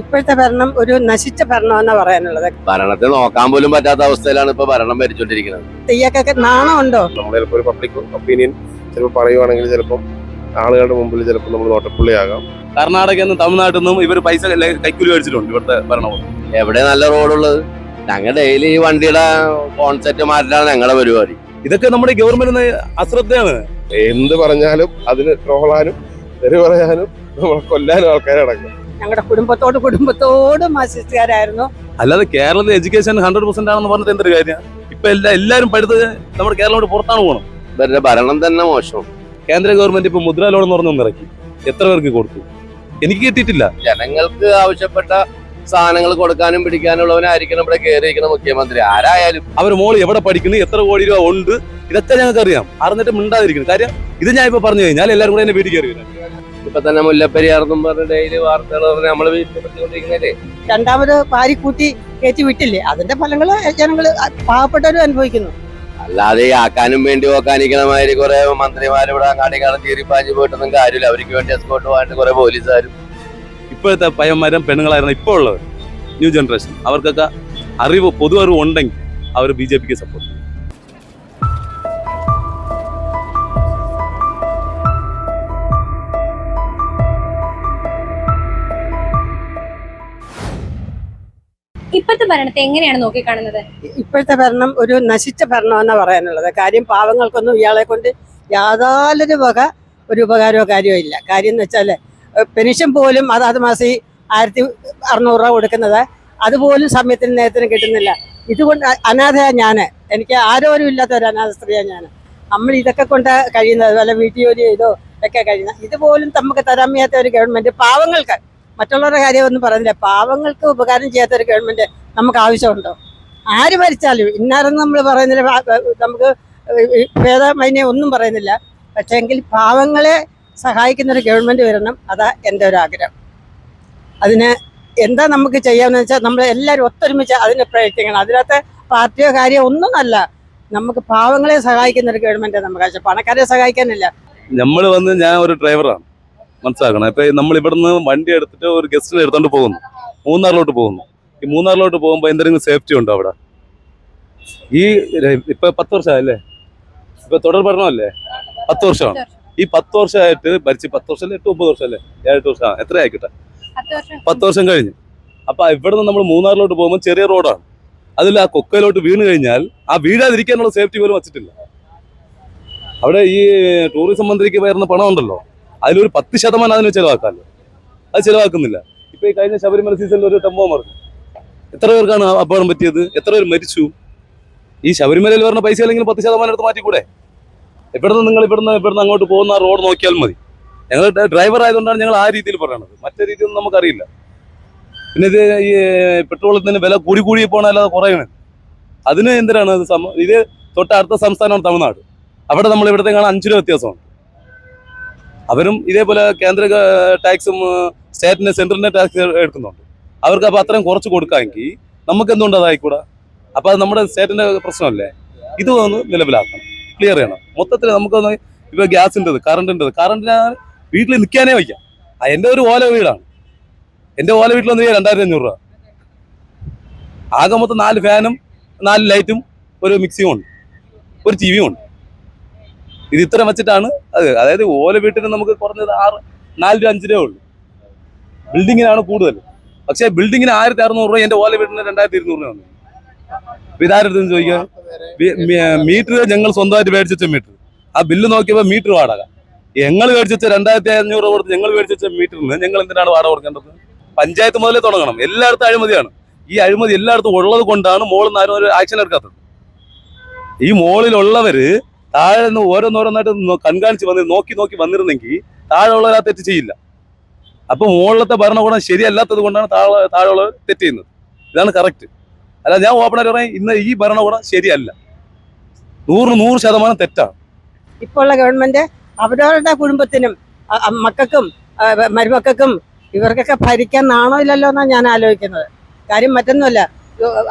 ഇപ്പോഴത്തെ ഭരണം ഒരു നശിച്ച ഭരണം എന്നാ പറയാനുള്ളത്. ഭരണത്തെ നോക്കാൻ പോലും പറ്റാത്ത അവസ്ഥയിലാണ് ഇപ്പൊ ഭരണം ഭരിച്ചോണ്ടിരിക്കുന്നത്. തെയ്യക്കൊക്കെ നാണമുണ്ടോ? നമ്മൾ ചിലപ്പോൾ ഒരു പബ്ലിക് ഒപ്പീനിയൻ ചിലപ്പോൾ പറയുവാണെങ്കിൽ ചിലപ്പോൾ ആളുകളുടെ മുമ്പിൽ ചിലപ്പോൾ നമ്മൾ നോട്ടപ്പുള്ളിയാകാം. കർണാടകയിൽ നിന്നും തമിഴ്നാട്ടിൽ നിന്നും ഇവർ പൈസ കൈക്കൂലി മേടിച്ചിട്ടുണ്ട് ഇവിടുത്തെ ഭരണവും എവിടെ നല്ല റോഡുള്ളത്? ഞങ്ങൾ ഡെയിലി ഈ വണ്ടിയുടെ കോൺസെപ്റ്റ് മാറ്റാണ് ഞങ്ങളുടെ പരിപാടി. ഇതൊക്കെ നമ്മുടെ ഗവൺമെന്റ് അശ്രദ്ധയാണ്. എന്ത് പറഞ്ഞാലും അതിന് ട്രോളാനും തെറി പറയാനും നമ്മളെ കൊല്ലാനും ആൾക്കാരെ അടക്കം ഞങ്ങളുടെ കുടുംബത്തോട് കുടുംബത്തോട് മാസിസ്റ്റുകാരായിരുന്നു അല്ലാതെ കേരളത്തിൽ എഡ്യൂക്കേഷൻ ഹൺഡ്രഡ് പെർസെന്റ് ആണെന്ന് പറഞ്ഞിട്ട് എന്തൊരു കാര്യം? ഇപ്പൊ എല്ലാ എല്ലാവരും പഠിത്തത് നമ്മുടെ കേരളം പുറത്താണ് പോകണം ഇവരുടെ ഭരണം തന്നെ മോശം. കേന്ദ്ര ഗവൺമെന്റ് ഇപ്പൊ മുദ്ര ലോൺ എന്ന് പറഞ്ഞൊന്ന് ഇറക്കി. എത്ര പേർക്ക് കൊടുത്തു? എനിക്ക് കിട്ടിയിട്ടില്ല. ജനങ്ങൾക്ക് ആവശ്യപ്പെട്ട സാധനങ്ങൾ കൊടുക്കാനും പിടിക്കാനും ഉള്ളവനായിരിക്കണം ഇവിടെ കയറിയിരിക്കുന്ന മുഖ്യമന്ത്രി. ആരായാലും. അവർ മോൾ എവിടെ പഠിക്കുന്നു എത്ര കോടി രൂപ ഉണ്ട് ഇതൊക്കെ ഞങ്ങൾക്ക് അറിയാം അറിഞ്ഞിട്ട് മിണ്ടാതിരിക്കുന്നു. കാര്യം ഇത് ഞാൻ ഇപ്പൊ പറഞ്ഞു കഴിഞ്ഞാൽ എല്ലാവരും കൂടെ എന്നെ വീട്ടിൽ കയറി വരും. ഇപ്പൊ തന്നെ മുല്ലപ്പെരിയാർന്നും പറഞ്ഞ ഡെയിലി വാർത്തകൾ പറഞ്ഞ് നമ്മൾ വീട്ടിൽ രണ്ടാമത് പാരിക്കൂട്ടി കയറ്റി വിട്ടില്ലേ? അതിന്റെ ഫലങ്ങൾ ജനങ്ങൾ പാവപ്പെട്ടവരും അനുഭവിക്കുന്നു. അല്ലാതെ ഈ ആക്കാനും വേണ്ടി ഓക്കാനിക്കണ മാതിരി കുറെ മന്ത്രിമാർ ഇവിടെ അങ്ങാടിക്കാണ് പാഞ്ഞു പോയിട്ടൊന്നും കാര്യമില്ല. അവർക്ക് വേണ്ടി എസ്കോട്ട് പോയിട്ട് കുറെ പോലീസുകാരും. ഇപ്പോഴത്തെ പയ്യന്മാരും പെണ്ണുങ്ങളായിരുന്നു ഇപ്പോൾ ഉള്ളത് ന്യൂ ജനറേഷൻ അവർക്കൊക്കെ അറിവ് പൊതു അറിവ് ഉണ്ടെങ്കിൽ അവർ ബി ജെ പിക്ക് സപ്പോർട്ട് ഭരണത്തെ എങ്ങനെയാണ് നോക്കിക്കാണുന്നത്? ഇപ്പോഴത്തെ ഭരണം ഒരു നശിച്ച ഭരണം എന്നാ പറയാനുള്ളത്. കാര്യം പാവങ്ങൾക്കൊന്നും ഇയാളെ കൊണ്ട് യാതൊരു വക ഒരു ഉപകാരമോ കാര്യമോ ഇല്ല. കാര്യം എന്ന് വെച്ചാൽ പെൻഷൻ പോലും അതാത് മാസം ഈ ആയിരത്തി അറുന്നൂറ് രൂപ കൊടുക്കുന്നത് അതുപോലും സമയത്തിന് നേരത്തിന് കിട്ടുന്നില്ല. ഇതുകൊണ്ട് അനാഥയാണ് ഞാൻ എനിക്ക് ആരോരും ഇല്ലാത്ത ഒരു അനാഥ സ്ത്രീയാണ് ഞാൻ നമ്മൾ ഇതൊക്കെ കൊണ്ട് കഴിയുന്നത് അതുപോലെ വീട്ടു ജോലി ചെയ്തോ ഒക്കെ കഴിയുന്നത് ഇതുപോലും നമുക്ക് തരാൻ വയ്യാത്ത ഒരു ഗവൺമെന്റ് പാവങ്ങൾക്ക് മറ്റുള്ളവരുടെ കാര്യമൊന്നും പറയുന്നില്ല. പാവങ്ങൾക്ക് ഉപകാരം ചെയ്യാത്ത ഒരു ഗവൺമെന്റ് നമുക്ക് ആവശ്യമുണ്ടോ? ആര് ഭരിച്ചാലും ഇന്നാരെന്ന് നമ്മൾ പറയുന്നില്ല. നമുക്ക് ഭേദമൈനെ ഒന്നും പറയുന്നില്ല. പക്ഷേങ്കിൽ പാവങ്ങളെ സഹായിക്കുന്ന ഒരു ഗവൺമെന്റ് വരണം. അതാ എന്റെ ഒരു ആഗ്രഹം. അതിന് എന്താ നമുക്ക് ചെയ്യാമെന്ന് വെച്ചാൽ നമ്മൾ എല്ലാവരും ഒത്തൊരുമിച്ച് അതിനെ പ്രയത്നിക്കണം അതിനകത്ത് പാർട്ടിയോ കാര്യമോ ഒന്നുമല്ല. നമുക്ക് പാവങ്ങളെ സഹായിക്കുന്ന ഒരു ഗവൺമെന്റ് നമുക്ക് പണക്കാരെ സഹായിക്കാനില്ല. നമ്മൾ വന്ന് ഞാൻ ഒരു ഡ്രൈവറാണ് മനസ്സിലാക്കണം. ഇപ്പൊ നമ്മൾ ഇവിടുന്ന് വണ്ടി എടുത്തിട്ട് ഒരു ഗസ്റ്റിനെ എടുത്തോണ്ട് പോകുന്നു. മൂന്നാറിലോട്ട് പോകുന്നു. ഈ മൂന്നാറിലോട്ട് പോകുമ്പോൾ എന്തെങ്കിലും സേഫ്റ്റി ഉണ്ടോ അവിടെ? ഈ ഇപ്പൊ പത്ത് വർഷമായല്ലേ? ഇപ്പൊ തുടർ ഭരണമല്ലേ പത്ത് വർഷമാണ്. ഈ പത്ത് വർഷമായിട്ട് ഭരിച്ച് പത്ത് വർഷം അല്ലേ എട്ട് ഒമ്പത് വർഷം അല്ലേ ഏഴെട്ട് വർഷം. എത്ര ആയിക്കട്ടെ? പത്ത് വർഷം. പത്ത് വർഷം കഴിഞ്ഞു. അപ്പൊ ഇവിടെ നിന്ന് നമ്മൾ മൂന്നാറിലോട്ട് പോകുമ്പോൾ ചെറിയ റോഡാണ്. അതിൽ ആ കൊക്കയിലോട്ട് വീണ് കഴിഞ്ഞാൽ ആ വീഴാതിരിക്കാനുള്ള സേഫ്റ്റി പോലും വച്ചിട്ടില്ല. അവിടെ ഈ ടൂറിസം മന്ത്രിക്ക് വരുന്ന പണം ഉണ്ടല്ലോ അതിലൊരു പത്ത് ശതമാനം അതിന് ചിലവാക്കാമല്ലോ. അത് ചിലവാക്കുന്നില്ല. ഇപ്പൊ ഈ കഴിഞ്ഞ ശബരിമല സീസണിൽ ഒരു ടെമ്പോ മറന്നു എത്ര പേർക്കാണ് അപകടം പറ്റിയത്? എത്ര പേർ മരിച്ചു? ഈ ശബരിമലയിൽ വരുന്ന പൈസ അല്ലെങ്കിൽ പത്ത് ശതമാനം എടുത്ത് മാറ്റിക്കൂടെ? ഇവിടുന്ന് നിങ്ങൾ ഇവിടുന്ന് ഇവിടുന്ന് അങ്ങോട്ട് പോകുന്ന റോഡ് നോക്കിയാൽ മതി. ഞങ്ങൾ ഡ്രൈവർ ആയതുകൊണ്ടാണ് ഞങ്ങൾ ആ രീതിയിൽ പറയണത്. മറ്റേ രീതിയൊന്നും നമുക്കറിയില്ല. പിന്നെ ഇത് ഈ പെട്രോളത്തിന് വില കൂടി കൂടി പോകണല്ലാതെ കുറയണ. അതിന് എന്തിനാണ് ഇത് തൊട്ട് അടുത്ത സംസ്ഥാനമാണ് തമിഴ്നാട്. അവിടെ നമ്മൾ ഇവിടത്തെ കാണാൻ അഞ്ചു രൂപ വ്യത്യാസമാണ്. അവരും ഇതേപോലെ കേന്ദ്ര ടാക്സും സ്റ്റേറ്റിന്റെ സെൻട്രലിന്റെ ടാക്സ് എടുക്കുന്നുണ്ട്. അവർക്ക് അപ്പൊ അത്രയും കുറച്ച് കൊടുക്കാമെങ്കിൽ നമുക്ക് എന്തുകൊണ്ട് അതായിക്കൂടാ? അപ്പൊ അത് നമ്മുടെ സ്റ്റേറ്റിന്റെ പ്രശ്നമല്ലേ? ഇത് ഒന്ന് നിലവിലാക്കണം. ക്ലിയർ ചെയ്യണം. മൊത്തത്തിൽ നമുക്കൊന്ന് ഇപ്പൊ ഗ്യാസിന്റെത് കറണ്ടിന്റെത് കറണ്ടിന് വീട്ടിൽ നിൽക്കാനേ വയ്ക്കാം ആ, എന്റെ ഒരു ഓല വീടാണ്. എന്റെ ഓല വീട്ടിൽ വന്ന് രണ്ടായിരത്തി അഞ്ഞൂറ് രൂപ. ആകെ മൊത്തം നാല് ഫാനും നാല് ലൈറ്റും ഒരു മിക്സിയും ഉണ്ട്. ഒരു ടി വിയും ഉണ്ട്. ഇത് ഇത്ര വെച്ചിട്ടാണ് അത്. അതായത് ഓല വീട്ടിന് നമുക്ക് കുറഞ്ഞത് ആറ് നാല് രൂപ അഞ്ച് രൂപ ഉള്ളൂ. ബിൽഡിങ്ങിനാണ് കൂടുതൽ. പക്ഷേ ബിൽഡിങ്ങിന് ആയിരത്തി അറുന്നൂറ് രൂപ എന്റെ ഓല വീട്ടിന് രണ്ടായിരത്തി ഇരുന്നൂറ് രൂപ വന്നു ഇതാരടുത്ത് ചോദിക്കാം മീറ്റർ ഞങ്ങൾ സ്വന്തമായിട്ട് മേടിച്ചു വെച്ച മീറ്റർ. ആ ബില്ല് നോക്കിയപ്പോൾ മീറ്റർ വാടക. ഞങ്ങൾ മേടിച്ച് വെച്ച രണ്ടായിരത്തി അഞ്ഞൂറ് രൂപ കൊടുത്ത് ഞങ്ങൾ മേടിച്ച് വെച്ച മീറ്ററിന് ഞങ്ങൾ എന്തിനാണ് വാടക കൊടുക്കേണ്ടത്? പഞ്ചായത്ത് മുതലേ തുടങ്ങണം. എല്ലായിടത്തും അഴിമതിയാണ്. ഈ അഴിമതി എല്ലായിടത്തും ഉള്ളത് കൊണ്ടാണ് മോളിൽ നിന്ന് ആരും ഒരു ആക്ഷൻ എടുക്കാത്തത്. ഈ മോളിലുള്ളവര് താഴെ നിന്ന് ഓരോന്നോരോന്നായിട്ട് കൺകാണിച്ച് വന്ന് നോക്കി നോക്കി വന്നിരുന്നെങ്കിൽ താഴെ ഉള്ളവർ ആ തെറ്റ് ചെയ്യില്ല. അപ്പൊ മുകളിലത്തെ ഭരണകൂടം ശരിയല്ലാത്തത് കൊണ്ടാണ് താഴെ താഴെയുള്ളവർ തെറ്റ് ചെയ്യുന്നത്. ഇതാണ് കറക്റ്റ് അല്ല ഞാൻ ഓപ്പണായിട്ട് പറയാം ഇന്ന് ഈ ഭരണകൂടം ശരിയല്ല. നൂറിന് നൂറ് ശതമാനം തെറ്റാണ്. ഇപ്പോൾ ഉള്ള ഗവൺമെന്റ് അവരവരുടെ കുടുംബത്തിനും മക്കൾക്കും മരുമക്കൾക്കും ഇവർക്കൊക്കെ ഭരിക്കാൻ നാണോ ഇല്ലല്ലോ എന്നാണ് ഞാൻ ആലോചിക്കുന്നത്. കാര്യം മറ്റൊന്നുമല്ല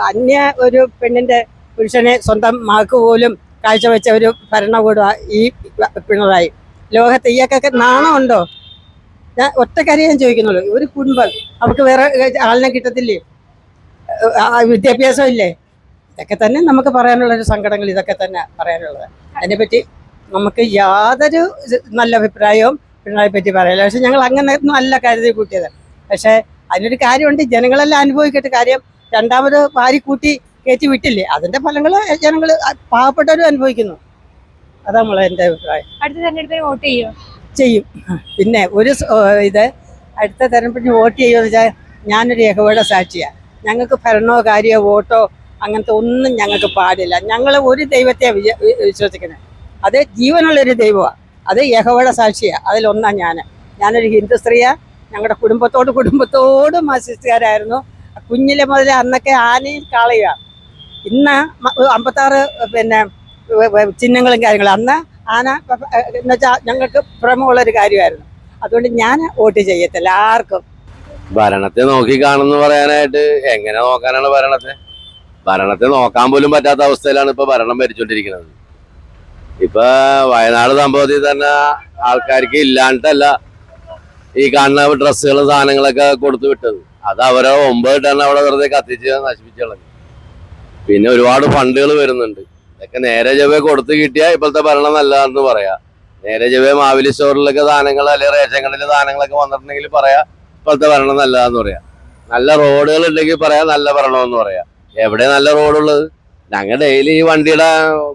അന്യ ഒരു പെണ്ണിന്റെ പുരുഷനെ സ്വന്തം മാക്ക് പോലും കാഴ്ചവെച്ച ഒരു ഭരണകൂടമാണ് ഈ പിണറായി. ലോകത്ത് ഇയാൾക്കൊക്കെ നാണമുണ്ടോ? ഞാൻ ഒറ്റക്കാരി ഞാൻ ചോദിക്കുന്നുള്ളൂ. ഒരു കുടുംബം അവർക്ക് വേറെ ആളിനെ കിട്ടത്തില്ലേ? വിദ്യാഭ്യാസം ഇല്ലേ? ഇതൊക്കെ തന്നെ നമുക്ക് പറയാനുള്ള ഒരു സങ്കടങ്ങൾ ഇതൊക്കെ തന്നെ പറയാനുള്ളത്. അതിനെപ്പറ്റി നമുക്ക് യാതൊരു നല്ല അഭിപ്രായവും പിണറായി പറ്റി പറയില്ല. പക്ഷെ ഞങ്ങൾ അങ്ങനെ ഒന്നും അല്ല കരുതി കൂട്ടിയത് പക്ഷേ അതിനൊരു കാര്യമുണ്ട്. ജനങ്ങളെല്ലാം അനുഭവിക്കട്ടെ കാര്യം. രണ്ടാമത് വാരി കൂട്ടി കയറ്റി വിട്ടില്ലേ? അതിന്റെ ഫലങ്ങൾ ജനങ്ങൾ പാവപ്പെട്ടവരും അനുഭവിക്കുന്നു. അതാ നമ്മളെ എന്റെ അഭിപ്രായം. അടുത്ത തെരഞ്ഞെടുപ്പിന് വോട്ട് ചെയ്യോ? ചെയ്യും. പിന്നെ ഒരു ഇത് അടുത്ത തെരഞ്ഞെടുപ്പിന് വോട്ട് ചെയ്യുമെന്ന് വെച്ചാൽ ഞാനൊരു യഹോയുടെ സാക്ഷിയാണ് ഞങ്ങൾക്ക് ഭരണോ കാര്യമോ വോട്ടോ അങ്ങനത്തെ ഒന്നും ഞങ്ങൾക്ക് പാടില്ല. ഞങ്ങൾ ഒരു ദൈവത്തെ വിശ്വസിക്കുന്നത് അത് ജീവനുള്ളൊരു ദൈവമാണ് അത് യഹോയുടെ സാക്ഷിയാണ് അതിലൊന്നാണ് ഞാൻ ഞാനൊരു ഹിന്ദു സ്ത്രീയാണ് ഞങ്ങളുടെ കുടുംബത്തോട് കുടുംബത്തോടും ആശിസ്റ്റുകാരായിരുന്നു കുഞ്ഞിലെ മുതൽ അന്നൊക്കെ ആനയും കാളയുക ഇന്ന് അമ്പത്താറ് പിന്നെ ചിഹ്നങ്ങളും കാര്യങ്ങളും. അന്ന് ആന എന്ന് വെച്ചാൽ ഞങ്ങൾക്ക് ഒരു കാര്യമായിരുന്നു. അതുകൊണ്ട് ഞാൻ വോട്ട് ചെയ്യത്തില്ല ആർക്കും. ഭരണത്തെ നോക്കി കാണുന്നു പറയാനായിട്ട്. എങ്ങനെ നോക്കാനാണ് ഭരണത്തെ? ഭരണത്തെ നോക്കാൻ പോലും പറ്റാത്ത അവസ്ഥയിലാണ് ഇപ്പൊ ഭരണം ഭരിച്ചുകൊണ്ടിരിക്കുന്നത് ഇപ്പൊ വയനാട് സംഭവത്തിൽ തന്നെ ആൾക്കാർക്ക് ഇല്ലാണ്ടല്ല ഈ കാണുന്ന ഡ്രസ്സുകളും സാധനങ്ങളൊക്കെ കൊടുത്തു വിട്ടത്. അത് അവരെ ഒമ്പത് ടൺ അവിടെ വെറുതെ കത്തിച്ച് നശിപ്പിച്ചു കളഞ്ഞു. പിന്നെ ഒരുപാട് ഫണ്ടുകൾ വരുന്നുണ്ട്. ഇതൊക്കെ നേരെ ചൊവ്വെ കൊടുത്തു കിട്ടിയാൽ ഇപ്പോഴത്തെ ഭരണം നല്ലതാണെന്ന് പറയാം. നേരെ ചൊവ്വെ മാവിലി സ്റ്റോറിലൊക്കെ ദാനങ്ങൾ അല്ലെങ്കിൽ റേഷൻ കടയിലെ ദാനങ്ങളൊക്കെ വന്നിട്ടുണ്ടെങ്കിൽ പറയാം ഇപ്പോഴത്തെ ഭരണം നല്ലതാന്ന് പറയാം. നല്ല റോഡുകൾ ഉണ്ടെങ്കിൽ പറയാം നല്ല ഭരണമെന്ന് പറയാം. എവിടെ നല്ല റോഡുള്ളത്? ഞങ്ങൾ ഡെയിലി ഈ വണ്ടിയുടെ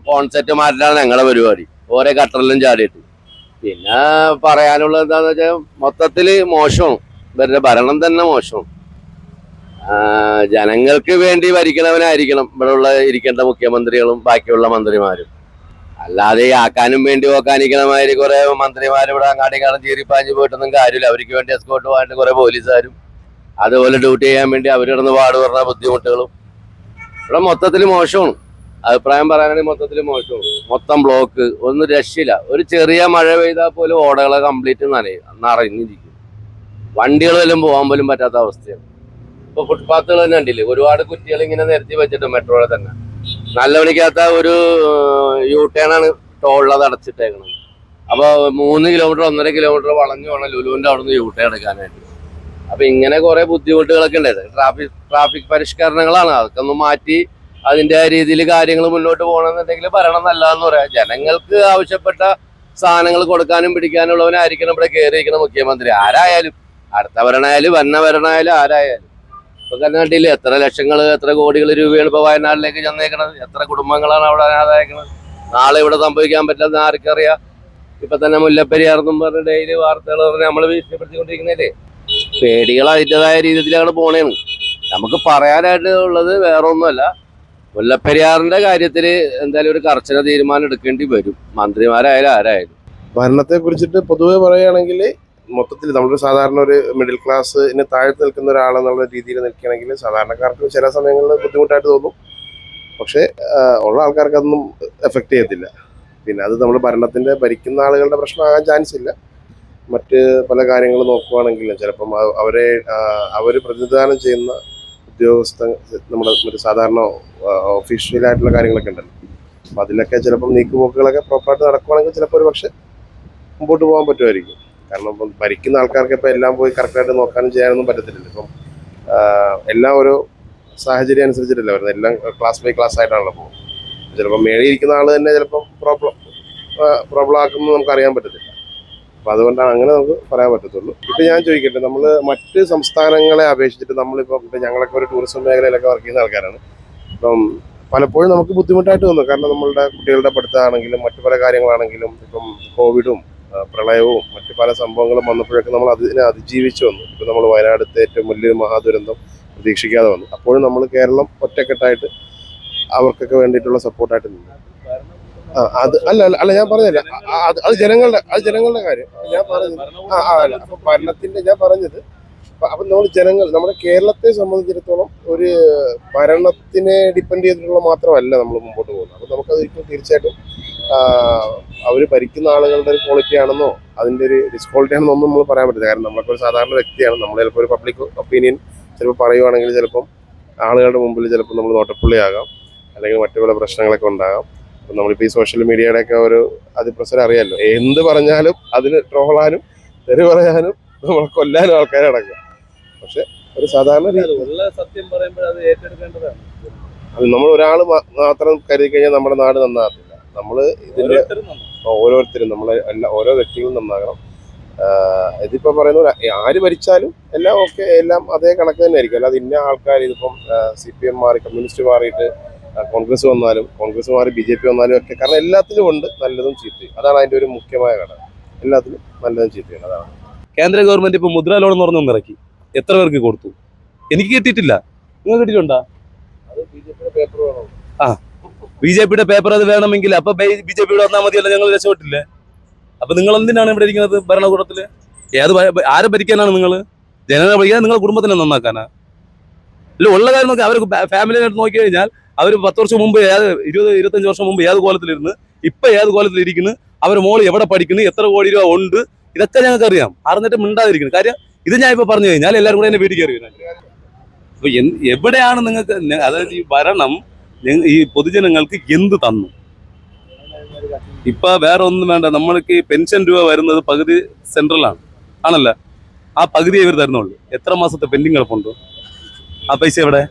കോൺസെപ്റ്റ് മാറ്റാണ് ഞങ്ങളുടെ പരിപാടി. ഓരോ കട്ടറിലും ചാടിയിട്ട്. പിന്നെ പറയാനുള്ളത് എന്താണെന്ന് വെച്ചാൽ മൊത്തത്തിൽ മോശമാണ്. ഇവരുടെ ഭരണം തന്നെ മോശമാണ്. ജനങ്ങൾക്ക് വേണ്ടി ഭരിക്കണവനായിരിക്കണം. ഇവിടെ ഉള്ള ഇരിക്കേണ്ട മുഖ്യമന്ത്രികളും ബാക്കിയുള്ള മന്ത്രിമാരും. അല്ലാതെ ആക്കാനും വേണ്ടി ഓക്കാനിക്കണമാതിരി കുറെ മന്ത്രിമാർ ഇവിടെ കാണാൻ പാഞ്ഞു പോയിട്ടൊന്നും കാര്യമില്ല. അവർക്ക് വേണ്ടി എസ്കോട്ട് പോകാണ്ട് കുറെ പോലീസുകാരും അതുപോലെ ഡ്യൂട്ടി ചെയ്യാൻ വേണ്ടി അവർ കിടന്ന് പാട് പറഞ്ഞ ബുദ്ധിമുട്ടുകളും. ഇവിടെ മൊത്തത്തിൽ മോശമാണ്. അഭിപ്രായം പറയാനാണെങ്കിൽ മൊത്തത്തിൽ മോശമാണ്. മൊത്തം ബ്ലോക്ക് ഒന്നും രക്ഷയില്ല. ഒരു ചെറിയ മഴ പെയ്താൽ പോലും ഓടകളെ കംപ്ലീറ്റ് നനയും നിറഞ്ഞിരിക്കും വണ്ടികൾ വല്ലതും പോകാൻ പോലും പറ്റാത്ത അവസ്ഥയാണ്. ഇപ്പൊ ഫുട്പാത്തുകൾ തന്നെ ഉണ്ടല്ലേ ഒരുപാട് കുറ്റികൾ ഇങ്ങനെ നിരത്തി വെച്ചിട്ട് മെട്രോയിൽ തന്നെ. നല്ല മണിക്കകത്ത ഒരു യു ആണ് ടോളിലത് അടച്ചിട്ടേക്കുന്നത് അപ്പൊ മൂന്ന് കിലോമീറ്റർ ഒന്നര കിലോമീറ്റർ വളഞ്ഞു വേണം ലുലുവിന്റെ അവിടെ നിന്ന് യു ടേൺ എടുക്കാനായിട്ട്. അപ്പൊ ഇങ്ങനെ കുറെ ബുദ്ധിമുട്ടുകളൊക്കെ ഉണ്ടായത് ട്രാഫിക് ട്രാഫിക് പരിഷ്കരണങ്ങളാണ്. അതൊക്കെ ഒന്ന് മാറ്റി അതിന്റെ രീതിയിൽ കാര്യങ്ങൾ മുന്നോട്ട് പോകണമെന്നുണ്ടെങ്കിൽ ഭരണം നല്ലതെന്ന് പറയാം. ജനങ്ങൾക്ക് ആവശ്യപ്പെട്ട സാധനങ്ങൾ കൊടുക്കാനും പിടിക്കാനുള്ളവനായിരിക്കണം ഇവിടെ കയറിയിരിക്കുന്ന മുഖ്യമന്ത്രി. ആരായാലും അടുത്ത ഭരണമായാലും വന്ന ഭരണമായാലും ആരായാലും. ഇപ്പൊ തന്നെ എത്ര ലക്ഷങ്ങൾ എത്ര കോടികൾ രൂപയാണ് ഇപ്പൊ വയനാട്ടിലേക്ക് ചെന്നേക്കണത്? എത്ര കുടുംബങ്ങളാണ് അവിടെ അനാഥായിക്കുന്നത് നാളെ ഇവിടെ സംഭവിക്കാൻ പറ്റില്ലെന്ന് ആർക്കറിയാം? ഇപ്പൊ തന്നെ മുല്ലപ്പെരിയാർന്നും പറഞ്ഞ് ഡെയിലി വാർത്തകൾ പറഞ്ഞ് നമ്മൾ ഭീഷണിപ്പെടുത്തിക്കൊണ്ടിരിക്കുന്നില്ലേ പേടികൾ അതിന്റെതായ രീതിയിലാണ് പോണേന്ന് നമുക്ക് പറയാനായിട്ട് ഉള്ളത് വേറെ ഒന്നുമല്ല മുല്ലപ്പെരിയാറിന്റെ കാര്യത്തിൽ എന്തായാലും ഒരു കർശന തീരുമാനം എടുക്കേണ്ടി വരും. മന്ത്രിമാരായാലും ആരായാലും. ഭരണത്തെ കുറിച്ചിട്ട് പൊതുവെ പറയുകയാണെങ്കിൽ മൊത്തത്തിൽ നമ്മളൊരു സാധാരണ ഒരു മിഡിൽ ക്ലാസ്സിന് താഴ്ത്തി നിൽക്കുന്ന ഒരാളെന്നുള്ള രീതിയിൽ നിൽക്കുകയാണെങ്കിൽ സാധാരണക്കാർക്ക് ചില സമയങ്ങളിൽ ബുദ്ധിമുട്ടായിട്ട് തോന്നും. പക്ഷേ ഉള്ള ആൾക്കാർക്ക് അതൊന്നും എഫക്റ്റ് ചെയ്യത്തില്ല. പിന്നെ അത് നമ്മൾ ഭരണത്തിന്റെ ഭരിക്കുന്ന ആളുകളുടെ പ്രശ്നമാകാൻ ചാൻസ് ഇല്ല. മറ്റ് പല കാര്യങ്ങൾ നോക്കുവാണെങ്കിലും ചിലപ്പം അവരെ അവർ പ്രതിനിധാനം ചെയ്യുന്ന ഉദ്യോഗസ്ഥ നമ്മുടെ മറ്റു സാധാരണ ഒഫീഷ്യലായിട്ടുള്ള കാര്യങ്ങളൊക്കെ ഉണ്ടല്ലോ. അപ്പം അതിലൊക്കെ ചിലപ്പം നീക്കുപോക്കുകളൊക്കെ പ്രോപ്പറായിട്ട് നടക്കുവാണെങ്കിൽ ചിലപ്പോൾ ഒരു പക്ഷേ മുമ്പോട്ട് പോകാൻ പറ്റുമായിരിക്കും. കാരണം ഇപ്പം ഭരിക്കുന്ന ആൾക്കാർക്ക് ഇപ്പം എല്ലാം പോയി കറക്റ്റായിട്ട് നോക്കാനും ചെയ്യാനൊന്നും പറ്റത്തില്ലല്ലോ. ഇപ്പം എല്ലാം ഓരോ സാഹചര്യം അനുസരിച്ചിട്ടല്ല വരുന്നത്. എല്ലാം ക്ലാസ് ബൈ ക്ലാസ് ആയിട്ടാണല്ലോ പോകുന്നത്. ചിലപ്പോൾ മേളിയിരിക്കുന്ന ആൾ തന്നെ ചിലപ്പം പ്രോബ്ലം പ്രോബ്ലം ആക്കുമെന്ന് നമുക്ക് അറിയാൻ പറ്റത്തില്ല. അപ്പം അതുകൊണ്ടാണ് അങ്ങനെ നമുക്ക് പറയാൻ പറ്റത്തുള്ളൂ. ഇപ്പം ഞാൻ ചോദിക്കട്ടെ നമ്മൾ മറ്റ് സംസ്ഥാനങ്ങളെ അപേക്ഷിച്ചിട്ട് നമ്മളിപ്പം ഇപ്പം ഞങ്ങളൊക്കെ ഒരു ടൂറിസം മേഖലയിലൊക്കെ വർക്ക് ചെയ്യുന്ന ആൾക്കാരാണ്. ഇപ്പം പലപ്പോഴും നമുക്ക് ബുദ്ധിമുട്ടായിട്ട് തോന്നും. കാരണം നമ്മളുടെ കുട്ടികളുടെ പഠിത്തമാണെങ്കിലും മറ്റു പല കാര്യങ്ങളാണെങ്കിലും ഇപ്പം കോവിഡും പ്രളയവും മറ്റു പല സംഭവങ്ങളും വന്നപ്പോഴൊക്കെ നമ്മൾ അതിനെ അതിജീവിച്ചു വന്നു. ഇപ്പം നമ്മൾ വയനാടത്തെ ഏറ്റവും വലിയൊരു മഹാദുരന്തം പ്രതീക്ഷിക്കാതെ വന്നു. അപ്പോഴും നമ്മൾ കേരളം ഒറ്റക്കെട്ടായിട്ട് അവർക്കൊക്കെ വേണ്ടിയിട്ടുള്ള സപ്പോർട്ടായിട്ട് നിന്നു. ആ അത് അല്ല അല്ല അല്ല ഞാൻ പറഞ്ഞില്ല. അത് അത് ജനങ്ങളുടെ അത് ജനങ്ങളുടെ കാര്യം. ഞാൻ പറഞ്ഞത് ആ അല്ല ഭരണത്തിന്റെ ഞാൻ പറഞ്ഞത് അപ്പൊ നമ്മൾ ജനങ്ങൾ നമ്മുടെ കേരളത്തെ സംബന്ധിച്ചിടത്തോളം ഒരു ഭരണത്തിനെ ഡിപ്പെൻഡ് ചെയ്തിട്ടുള്ള മാത്രമല്ല നമ്മൾ മുമ്പോട്ട് പോകുന്നത്. അപ്പൊ നമുക്കത് ഇപ്പോൾ തീർച്ചയായിട്ടും അവർ ഭരിക്കുന്ന ആളുകളുടെ ഒരു ക്വാളിറ്റി ആണെന്നോ അതിന്റെ ഒരു ഡിസ്ക്വാളിറ്റി ആണെന്നോ ഒന്നും നമ്മൾ പറയാൻ പറ്റില്ല. കാരണം നമ്മളൊക്കെ ഒരു സാധാരണ വ്യക്തിയാണ്. നമ്മൾ ചിലപ്പോൾ ഒരു പബ്ലിക് ഒപ്പീനിയൻ ചിലപ്പോൾ പറയുവാണെങ്കിൽ ചിലപ്പം ആളുകളുടെ മുമ്പിൽ ചിലപ്പോൾ നമ്മൾ നോട്ടപ്പുള്ളിയാകാം. അല്ലെങ്കിൽ മറ്റു പല പ്രശ്നങ്ങളൊക്കെ ഉണ്ടാകാം. അപ്പം നമ്മളിപ്പോൾ ഈ സോഷ്യൽ മീഡിയയുടെ ഒക്കെ ഒരു അതിപ്രസരം അറിയാമല്ലോ എന്ത് പറഞ്ഞാലും അതിന് ട്രോളാനും തെറി പറയാനും നമ്മൾ കൊല്ലാനും ആൾക്കാരടക്കാം അടക്കുക പക്ഷെ ഒരു സാധാരണ സത്യം പറയുമ്പോൾ അത് ഏറ്റെടുക്കേണ്ടതാണ്. അത് നമ്മൾ ഒരാൾ മാത്രം കരുതി കഴിഞ്ഞാൽ നമ്മുടെ നാട് നന്നാകത്തില്ല. നമ്മൾ ഇതിന്റെ ഓരോരുത്തരും നമ്മൾ എല്ലാ ഓരോ വ്യക്തികളും നന്നാകണം. ഇതിപ്പോൾ ഇതിപ്പോ പറയുന്ന ആര് ഭരിച്ചാലും എല്ലാം ഓക്കെ എല്ലാം അതേ കണക്ക് തന്നെ ആയിരിക്കും. അല്ലാതെ ഇന്ന ആൾക്കാർ ഇതിപ്പം സി പി എം മാറി കമ്മ്യൂണിസ്റ്റ് മാറിയിട്ട് കോൺഗ്രസ് വന്നാലും കോൺഗ്രസ് മാറി ബി ജെ പി വന്നാലും ഒക്കെ കാരണം എല്ലാത്തിലും ഉണ്ട് നല്ലതും ചീത്തയും. അതാണ് അതിന്റെ ഒരു മുഖ്യമായ ഘടകം. എല്ലാത്തിലും നല്ലതും ചീത്തയും അതാണ്. കേന്ദ്ര ഗവൺമെന്റ് ഇപ്പൊ മുദ്ര ലോൺ എന്ന് പറഞ്ഞൊന്ന് ഇറക്കി. എത്ര പേർക്ക് കൊടുത്തു? എനിക്ക് കിട്ടിയിട്ടില്ല. നിങ്ങൾ കിട്ടിയിട്ടുണ്ടോ? അത് ബി ജെ പിയുടെ പേപ്പർ അത് വേണമെങ്കിൽ അപ്പൊ ബി ജെ പിയുടെ വന്നാൽ മതിയല്ല ഞങ്ങൾ രക്ഷപ്പെട്ടില്ലേ? അപ്പൊ നിങ്ങൾ എന്തിനാണ് ഇവിടെ ഇരിക്കുന്നത് ഭരണകൂടത്തിൽ? ഏത് ആരെ ഭരിക്കാനാണ് നിങ്ങൾ? ജനങ്ങളെ ഭരിക്കാൻ നിങ്ങളെ കുടുംബത്തിനെ നന്നാക്കാനാ? അല്ല ഉള്ള കാര്യം നോക്കി അവർ ഫാമിലിനെ നോക്കി കഴിഞ്ഞാൽ അവർ പത്ത് വർഷം മുമ്പ് ഏത് ഇരുപത് ഇരുപത്തഞ്ച് വർഷം മുമ്പ് ഏത് കോലത്തിലിരുന്ന് ഇപ്പൊ ഏത് കോലത്തിലിരിക്കുന്നു അവർ മോൾ എവിടെ പഠിക്കുന്നു എത്ര കോടി രൂപ ഉണ്ട് ഇതൊക്കെ ഞങ്ങൾക്ക് അറിയാം അറിഞ്ഞിട്ട് മിണ്ടാതിരിക്കുന്നു. കാര്യം ഇത് ഞാൻ ഇപ്പൊ പറഞ്ഞു കഴിഞ്ഞാൽ എല്ലാവരും കൂടെ എന്നെ വീട്ടിൽ കയറി അപ്പൊ എവിടെയാണ് നിങ്ങൾക്ക് അതായത് ഈ ഭരണം ഈ പൊതുജനങ്ങൾക്ക് എന്ത് തന്നു? ഇപ്പൊ വേറെ ഒന്നും വേണ്ട. നമ്മൾക്ക് ഈ പെൻഷൻ രൂപ വരുന്നത് പകുതി സെൻട്രലാണ്. ആണല്ല? ആ പകുതി ഇവർ തരുന്നുള്ളൂ. എത്ര മാസത്തെ പെൻഡിങ് കിടപ്പുണ്ട്? ആ പൈസ എവിടെ?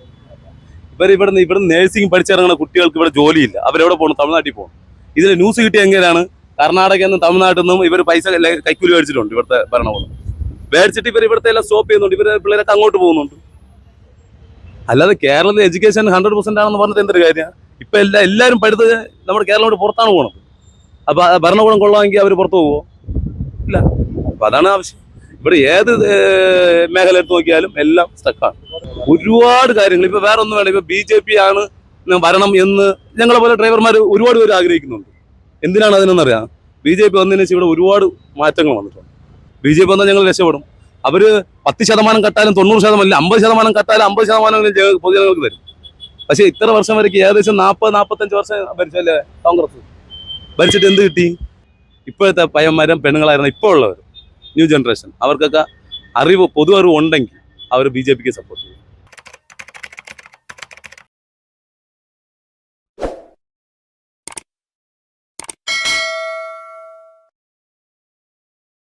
ഇവർ ഇവിടെ നിന്ന് ഇവിടെ നേഴ്സിംഗ് പഠിച്ചിറങ്ങുന്ന കുട്ടികൾക്ക് ഇവിടെ ജോലിയില്ല. അവരെവിടെ പോകണം തമിഴ്നാട്ടിൽ പോകണം ഇതിൽ ന്യൂസ് കിട്ടിയ എങ്ങനെയാണ്? കർണാടകയിൽ നിന്നും തമിഴ്നാട്ടിൽ നിന്നും ഇവർ പൈസ കൈക്കൂലി മേടിച്ചിട്ടുണ്ട് ഇവിടുത്തെ ഭരണകൂടം. മേടിച്ചിട്ട് ഇവർ ഇവിടുത്തെ എല്ലാം സ്റ്റോപ്പ് ചെയ്യുന്നുണ്ട്. ഇവർ പിള്ളേരൊക്കെ അങ്ങോട്ട് പോകുന്നുണ്ട്. അല്ലാതെ കേരളത്തിൽ എഡ്യൂക്കേഷൻ ഹൺഡ്രഡ് പെർസെന്റ് ആണെന്ന് പറഞ്ഞിട്ട് എന്തൊരു കാര്യം? ഇപ്പൊ എല്ലാ എല്ലാവരും പഠിത്തത് നമ്മുടെ കേരളം പുറത്താണ് പോകണത് അപ്പൊ ഭരണകൂടം കൊള്ളാമെങ്കിൽ അവർ പുറത്തു പോവോ? ഇല്ല. അപ്പൊ അതാണ് ആവശ്യം. ഇവിടെ ഏത് മേഖല എടുത്ത് നോക്കിയാലും എല്ലാം സ്റ്റക്കാണ് ഒരുപാട് കാര്യങ്ങൾ. ഇപ്പൊ വേറെ ഒന്നും വേണ്ട. ഇപ്പൊ ബി ജെ പി ആണ് വരണം എന്ന് ഞങ്ങളെ പോലെ ഡ്രൈവർമാർ ഒരുപാട് പേര് ആഗ്രഹിക്കുന്നുണ്ട്. എന്തിനാണ് അതിനെന്നറിയാം? ബി ജെ പി വന്നതിന് ശേഷം ഇവിടെ ഒരുപാട് മാറ്റങ്ങൾ വന്നിട്ടുണ്ട്. ബി ജെ പി വന്നാൽ ഞങ്ങൾ രക്ഷപ്പെടും. അവർ പത്ത് ശതമാനം കട്ടാലും തൊണ്ണൂറ് ശതമാനം അമ്പത് ശതമാനം കട്ടാലും അമ്പത് ശതമാനം ജന- പൊതുജനങ്ങൾക്ക് തരും പക്ഷേ ഇത്ര വർഷം വരയ്ക്ക് ഏകദേശം നാൽപ്പത് നാൽപ്പത്തഞ്ച് വർഷം ഭരിച്ചല്ലേ കോൺഗ്രസ്? ഭരിച്ചിട്ട് എന്ത് കിട്ടി? ഇപ്പോഴത്തെ പയ്യന്മാരും പെണ്ണുങ്ങളായിരുന്നു ഇപ്പോൾ ഉള്ളവർ ന്യൂ ജനറേഷൻ. അവർക്കൊക്കെ അറിവ് പൊതു അറിവ് ഉണ്ടെങ്കിൽ അവർ ബി സപ്പോർട്ട് ചെയ്യും.